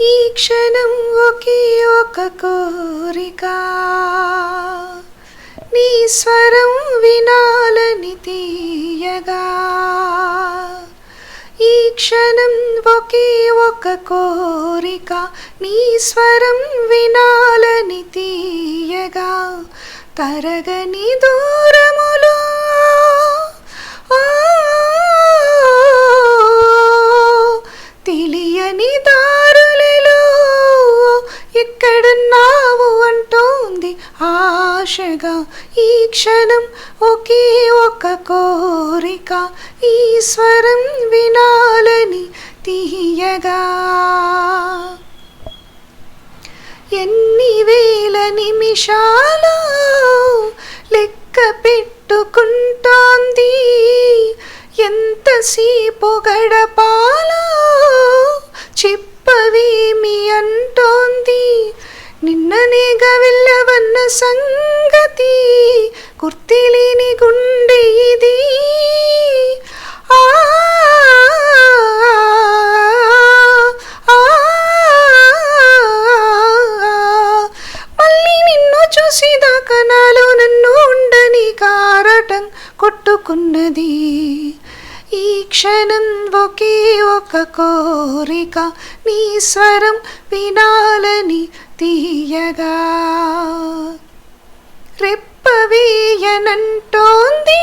ఈ క్షణం ఒకే ఒక కోరిక. నీ స్వరం వినాలని తీయగా. ఈ క్షణం ఒకే ఒక కోరిక. నీ స్వరం వినాలని తీయగా. తరగని దూర ఎక్కడున్నావు అంటోంది ఆశగా. ఈ క్షణం ఒకే ఒక కోరిక. ఈ స్వరం వినాలని తీయగా. ఎన్ని వేల నిమిషాలు లెక్క పెట్టుకుంటోంది. ఎంతసేపు గడపాలో చెప్పవేమి సంగతి గుర్తిలిని గుండె ఇది. ఆ మళ్ళీ నిన్ను చూసేదాకా నాలో నన్ను ఉండని కారటం కొట్టుకున్నది. ఈ క్షణం ఒకే ఒక కోరిక నీ స్వరం వినాలని తీయగా. తీయనంటోంది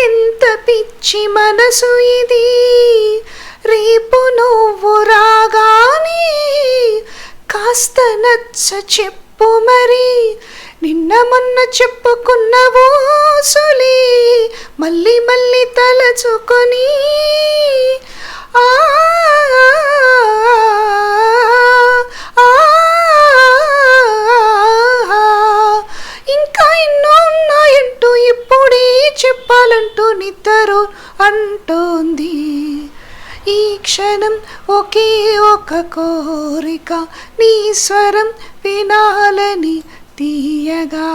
ఎంత పిచ్చి మనసు ఇది. రేపు నువ్వు రాగానే కాస్త నచ్చ చెప్పు మరి. నిన్న మొన్న చెప్పుకున్న ఓసులే మళ్ళీ మళ్ళీ తలచుకొని అంటోంది ఈ క్షణం ఒకే ఒక కోరిక నీ స్వరం వినాలని తీయగా.